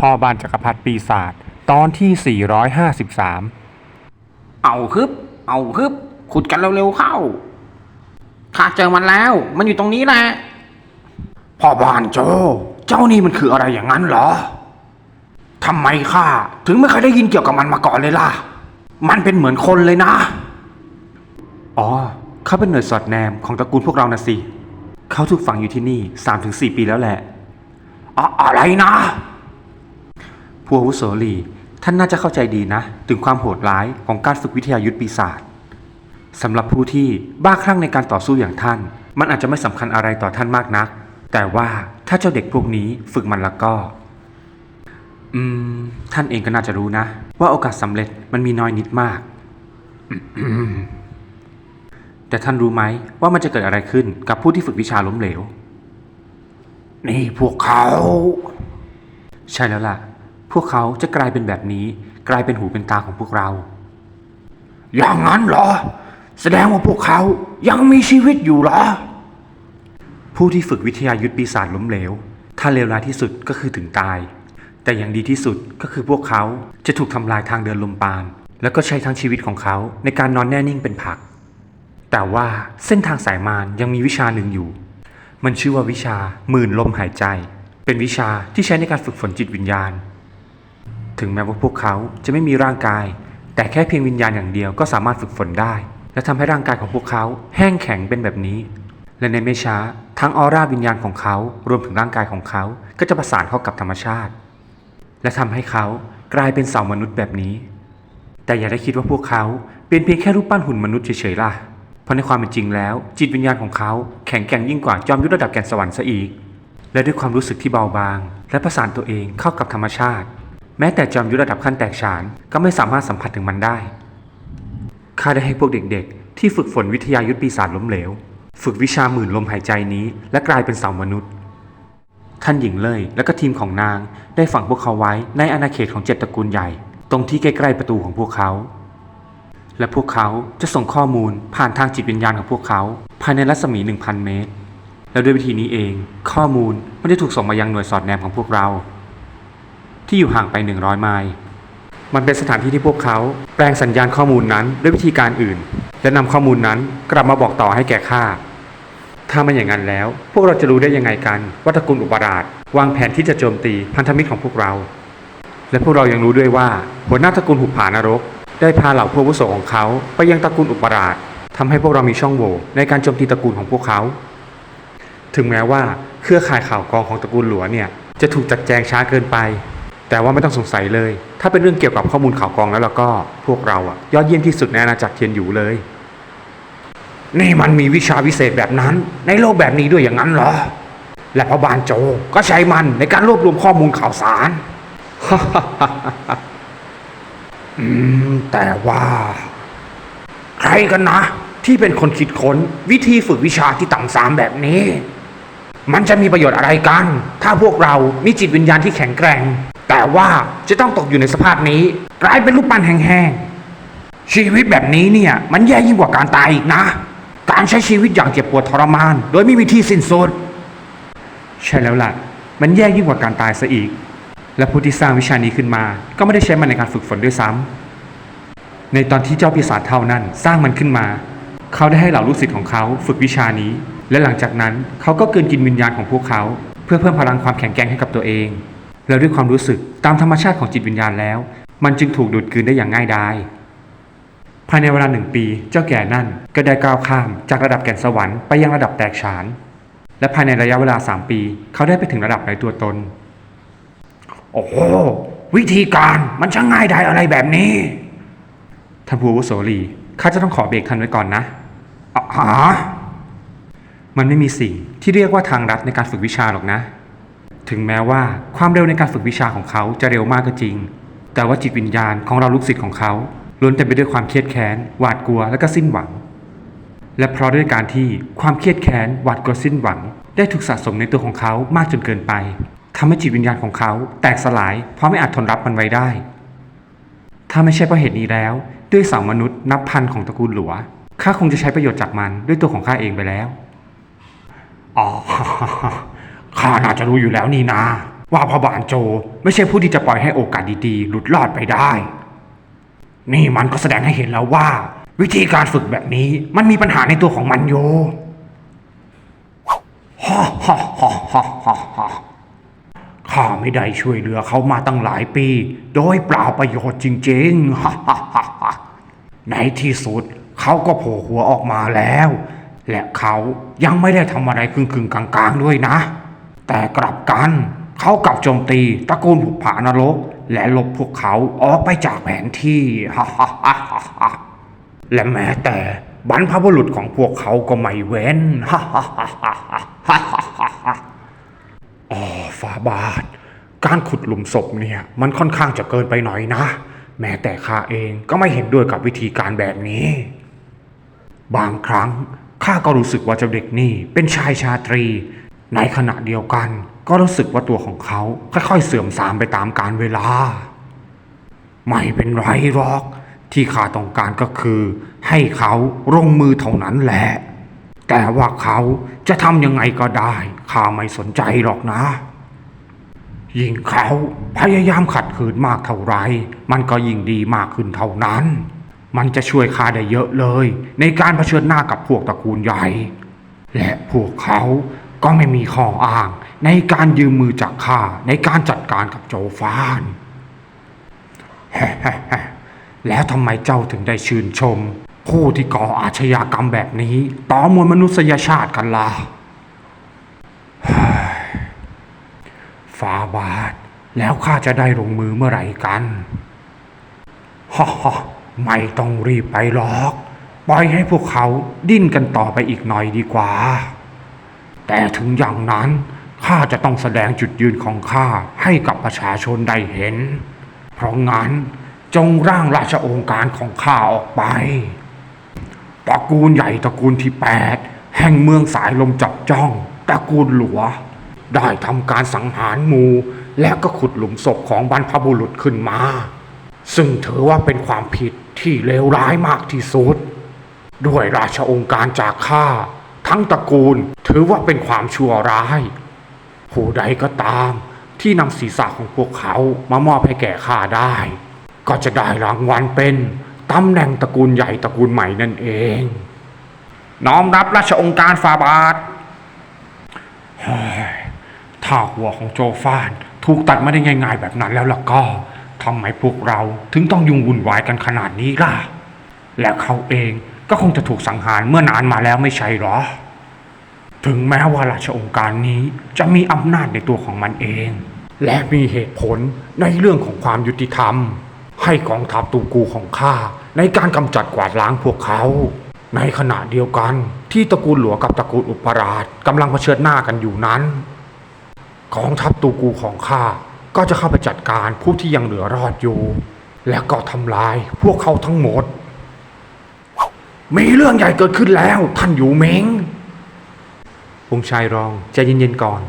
พ่อบ้านจักรพรรดิปีศาจตอนที่ 453 เอาฮึบ เอาฮึบ ขุดกันเร็วๆเข้า ข้าเจอมันแล้ว มันอยู่ตรงนี้แหละ พ่อบ้านโจ เจ้านี่มันคืออะไรอย่างนั้นเหรอ ทำไมข้าถึงไม่เคยได้ยินเกี่ยวกับมันมาก่อนเลยล่ะ มันเป็นเหมือนคนเลยนะ อ๋อ เขาเป็นหน่วยสอดแนมของตระกูลพวกเรานะสิ เขาถูกฝังอยู่ที่นี่ 3-4 ปีแล้วแหละ อะอะไรนะ ผู้อาวุโสลีท่านน่าจะเข้าใจดีนะ ถึงความโหดร้ายของการฝึกวิทยายุทธปีศาจสำหรับผู้ที่บ้าคลั่งในการต่อสู้อย่างท่าน มันอาจจะไม่สำคัญอะไรต่อท่านมากนัก แต่ว่าถ้าเจ้าเด็กพวกนี้ฝึกมันแล้วก็ อืม ท่านเองก็น่าจะรู้นะ ว่าโอกาสสำเร็จมันมีน้อยนิดมาก แต่ท่านรู้ไหมว่ามันจะเกิดอะไรขึ้นกับผู้ที่ฝึกวิชาล้มเหลว นี่พวกเขา ใช่แล้วล่ะ พวกเขาจะกลายเป็นแบบนี้ กลายเป็นหูเป็นตาของพวกเรา อย่างนั้นเหรอ แสดงว่าพวกเขายังมีชีวิตอยู่เหรอ ผู้ที่ฝึกวิทยายุทธปีศาจล้มเหลว ถ้าเลวร้ายที่สุดก็คือถึงตาย แต่อย่างดีที่สุดก็คือพวกเขาจะถูกทำลายทางเดินลมปราณแล้วก็ใช้ทั้งชีวิตของเขาในการนอนแน่นิ่งเป็นผัก แต่ว่าเส้นทางสายมารยังมีวิชาหนึ่งอยู่ มันชื่อว่าวิชาหมื่นลมหายใจ เป็นวิชาที่ใช้ในการฝึกฝนจิตวิญญาณ ถึงแม้ว่าพวกเขาจะไม่มีร่างกาย แต่แค่เพียงวิญญาณอย่างเดียวก็สามารถฝึกฝนได้ และทำให้ร่างกายของพวกเขาแห้งแข็งเป็นแบบนี้ และในไม่ช้า ทั้งออร่าวิญญาณของเขารวมถึงร่างกายของเขา ก็จะประสานเข้ากับธรรมชาติ และทำให้เขากลายเป็นเสามนุษย์แบบนี้ แต่อย่าได้คิดว่าพวกเขาเป็นเพียงแค่รูปปั้นหุ่นมนุษย์เฉยๆล่ะเพราะในความเป็นจริงแล้ว จิตวิญญาณของเขาแข็งแกร่งยิ่งกว่าจอมยุทธระดับแกนสวรรค์ซะอีกและด้วยความรู้สึกที่เบาบาง และประสานตัวเองเข้ากับธรรมชาติ แม้แต่จอมยุทธระดับขั้นแตกฉานก็ไม่สามารถสัมผัสถึงมันได้ ข้าได้ให้พวกเด็กๆ ที่ฝึกฝนวิทยายุทธปีศาจล้มเหลว ฝึกวิชาหมื่นลมหายใจนี้ และกลายเป็นเสามนุษย์ ท่านหญิงเล่ยและก็ทีมของนางได้ฝังพวกเขาไว้ในอาณาเขตของเจ็ดตระกูลใหญ่ ตรงที่ใกล้ๆประตูของพวกเขา และพวกเขาจะส่งข้อมูลผ่านทางจิตวิญญาณของพวกเขา ภายในรัศมี 1,000 เมตร แล้วด้วยวิธีนี้เอง ข้อมูลไม่ได้ถูกส่งมายังหน่วยสอดแนมของพวกเรา ที่อยู่ห่างไป 100 ไมล์มันเป็นสถานที่ที่พวกเขาแปลงสัญญาณข้อมูลนั้นด้วยวิธีการอื่น และนำข้อมูลนั้นกลับมาบอกต่อให้แก่ข้าถ้าไม่อย่างนั้นแล้ว พวกเราจะรู้ได้ยังไงกันว่าตระกูลอุปราชวางแผนที่จะโจมตีพันธมิตรของพวกเรา และพวกเรายังรู้ด้วยว่า หัวหน้าตระกูลหุบผานรก ได้พาเหล่าผู้วุโสของเขา ไปยังตระกูลอุปราชทำให้พวกเรามีช่องโหว่ในการโจมตีตระกูลของพวกเขา ถึงแม้ว่าเครือข่ายข่าวกรองของตระกูลหลวเนี่ยจะถูกจัดแจงช้าเกินไป แต่ว่าไม่ต้องสงสัยเลย ถ้าเป็นเรื่องเกี่ยวกับข้อมูลข่าวกรองแล้วแล้วก็พวกเราอะยอดเยี่ยมที่สุดในอาณาจักรเทียนอยู่เลย นี่มันมีวิชาวิเศษแบบนั้น ในโลกแบบนี้ด้วยอย่างนั้นเหรอ และพระบานโจก็ใช้มันในการรวบรวมข้อมูลข่าวสารอืมแต่ว่า ใครกันนะ ที่เป็นคนคิดค้นวิธีฝึกวิชาที่ต่ำสามแบบนี้ มันจะมีประโยชน์อะไรกัน ถ้าพวกเรามีจิตวิญญาณที่แข็งแกร่ง แต่ว่าจะต้องตกอยู่ในสภาพนี้กลายเป็นรูปปั้นแห้งๆชีวิตแบบนี้เนี่ย มันแย่ยิ่งกว่าการตายอีกนะ การใช้ชีวิตอย่างเจ็บปวดทรมาน โดยไม่มีที่สิ้นสุดใช่แล้วล่ะ มันแย่ยิ่งกว่าการตายซะอีก และผู้ที่สร้างวิชานี้ขึ้นมา ก็ไม่ได้ใช้มันในการฝึกฝนด้วยซ้ำในตอนที่เจ้าปีศาจเท่านั้นสร้างมันขึ้นมา เขาได้ให้เหล่าลูกศิษย์ของเขาฝึกวิชานี้ และหลังจากนั้นเขาก็เกินกินวิญญาณของพวกเขา เพื่อเพิ่มพลังความแข็งแกร่งให้กับตัวเอง แล้วด้วยความรู้สึกตามธรรมชาติของจิตวิญญาณแล้ว มันจึงถูกดูดกลืนได้อย่างง่ายดายภายในเวลาหนึ่งปี เจ้าแก่นั่นก็ได้ก้าวข้ามจากระดับแก่นสวรรค์ไปยังระดับแตกฉาน และภายในระยะเวลา 3 ปี เขาได้ไปถึงระดับในตัวตน โอ้โหวิธีการมันช่างง่ายได้อะไรแบบนี้ท่านผู้วุโสลีข้าจะต้องขอเบรกท่านไว้ก่อนนะอะฮะมันไม่มีสิ่งที่เรียกว่าทางลัดในการฝึกวิชาหรอกนะ ถึงแม้ว่าความเร็วในการฝึกวิชาของเขาจะเร็วมากก็จริง แต่ว่าจิตวิญญาณของเราลูกศิษย์ของเขาล้วนเต็มไปด้วยความเครียดแค้น หวาดกลัวและก็สิ้นหวัง และเพราะด้วยการที่ความเครียดแค้น หวาดกลัวสิ้นหวัง ได้ถูกสะสมในตัวของเขามากจนเกินไปทำให้จิตวิญญาณของเขาแตกสลาย เพราะไม่อาจทนรับมันไว้ได้ ถ้าไม่ใช่เพราะเหตุนี้แล้ว ด้วยสาวมนุษย์นับพันของตระกูลหลัวข้าคงจะใช้ประโยชน์จากมันด้วยตัวของข้าเองไปแล้ว อ๋อ ข้าน่าจะรู้อยู่แล้วนี่นา ว่าพระบานโจไม่ใช่ผู้ที่จะปล่อยให้โอกาสดีๆ หลุดรอดไปได้ นี่มันก็แสดงให้เห็นแล้วว่า วิธีการฝึกแบบนี้มันมีปัญหาในตัวของมันโยฮ่าฮ่าฮ่าฮ่าฮ่าฮ่าข้าไม่ได้ช่วยเหลือเขามาตั้งหลายปี โดยเปล่าประโยชน์จริงๆฮ่าฮ่าฮ่าฮ่าในที่สุดเขาก็โผล่หัวออกมาแล้ว และเขายังไม่ได้ทำอะไรครึ่งๆกลางๆด้วยนะ แต่กลับกันเขากลับโจมตีตระกูลผุกผานรก และลบพวกเขาออกไปจากแผนที่และแม้แต่บรรพบุรุษของพวกเขาก็ไม่เว้นฮ่าฮ่าฮ่าฮ่าฮ่าฮ่าฮ่าอ๋อฟาบาท การขุดหลุมศพเนี่ย มันค่อนข้างจะเกินไปหน่อยนะ แม้แต่ข้าเองก็ไม่เห็นด้วยกับวิธีการแบบนี้ บางครั้งข้าก็รู้สึกว่าเจ้าเด็กนี่เป็นชายชาตรี ในขณะเดียวกัน ก็รู้สึกว่าตัวของเขาค่อยๆเสื่อมทรามไปตามกาลเวลา ไม่เป็นไรหรอก ที่ข้าต้องการก็คือ ให้เขาลงมือเท่านั้นแหละ แต่ว่าเขาจะทำยังไงก็ได้ข้าไม่สนใจหรอกนะ ยิ่งเขาพยายามขัดขืนมากเท่าไร มันก็ยิ่งดีมากขึ้นเท่านั้น มันจะช่วยข้าได้เยอะเลย ในการเผชิญหน้ากับพวกตระกูลใหญ่ และพวกเขา ก็ไม่มีข้ออ้าง ในการยืมมือจากข้าในการจัดการกับโจฟานแล้วทำไมเจ้าถึงได้ชื่นชม ผู้ที่ก่ออาชญากรรมแบบนี้ ต่อมวลมนุษยชาติกันล่ะฟาบาท แล้วข้าจะได้ลงมือเมื่อไหร่กันฮ่าฮ่าไม่ต้องรีบไปหรอก ปล่อยให้พวกเขาดิ้นกันต่อไปอีกหน่อยดีกว่า แต่ถึงอย่างนั้นข้าจะต้องแสดงจุดยืนของข้าให้กับประชาชนได้เห็น เพราะงั้นจงร่างราชองการของข้าออกไปตระกูลใหญ่ตระกูลที่แปดแห่งเมืองสายลมจับจ้องตระกูลหลัว ได้ทำการสังหารหมู และก็ขุดหลุมศพของบรรพบุรุษขึ้นมา ซึ่งถือว่าเป็นความผิดที่เลวร้ายมากที่สุด ด้วยราชองค์การจากข้า ทั้งตระกูล ถือว่าเป็นความชั่วร้าย ผู้ใดก็ตามที่นำศีรษะของพวกเขามามอบให้แก่ข้าได้ ก็จะได้รางวัลเป็นตำแหน่งตระกูลใหญ่ตระกูลใหม่นั่นเอง น้อมรับราชองค์การฟาบาทถ้าหัวของโจฟานถูกตัดมาได้ง่าย ๆ แบบนั้นแล้วล่ะก็ทำไมพวกเราถึงต้องยุ่งวุ่นวายกันขนาดนี้ล่ะ และเขาเอง ก็คงจะถูกสังหารเมื่อนานมาแล้วไม่ใช่หรอ ถึงแม้ว่าราชองค์การนี้จะมีอำนาจในตัวของมันเอง และมีเหตุผลในเรื่องของความยุติธรรม ให้กองทัพตูกูของข้าในการกำจัดกวาดล้างพวกเขา ในขณะเดียวกันที่ตระกูลหลวงกับตระกูลอุปราชกำลังเผชิญหน้ากันอยู่นั้นกองทัพตูกูของข้าก็จะเข้าไปจัดการผู้ที่ยังเหลือรอดอยู่ และก็ทำลายพวกเขาทั้งหมด มีเรื่องใหญ่เกิดขึ้นแล้ว ท่านอยู่เมงองค์ชายรองใจเย็นๆก่อน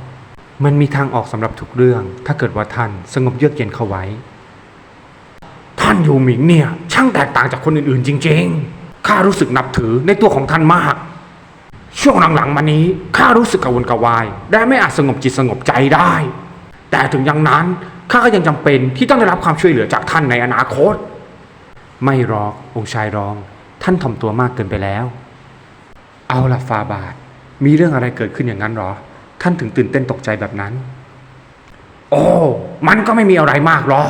มันมีทางออกสำหรับทุกเรื่อง ถ้าเกิดว่าท่านสงบเยือกเย็นเข้าไว้ ท่านยูหมิงเนี่ย ช่างแตกต่างจากคนอื่นๆ จริง ๆ ข้ารู้สึกนับถือในตัวของท่านมาก ช่วงหลังๆมานี้ข้ารู้สึกกระวนกระวาย และไม่อาจสงบจิตสงบใจได้ แต่ถึงอย่างนั้นข้าก็ยังจำเป็นที่ต้องได้รับความช่วยเหลือจากท่านในอนาคต ไม่หรอกองค์ชายรอง ท่านถ่อมตัวมากเกินไปแล้ว เอาละฟาบาท มีเรื่องอะไรเกิดขึ้นอย่างนั้นหรอ ท่านถึงตื่นเต้นตกใจแบบนั้น โอ้ มันก็ไม่มีอะไรมากหรอก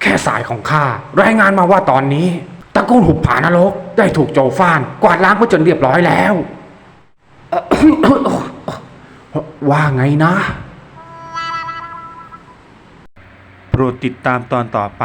แค่สายของข้า รายงานมาว่าตอนนี้ตระกูลหุบผานรก ได้ถูกโจฟาน กวาดล้างไปจนเรียบร้อยแล้ว ว่าไงนะ โปรดติดตามตอนต่อไป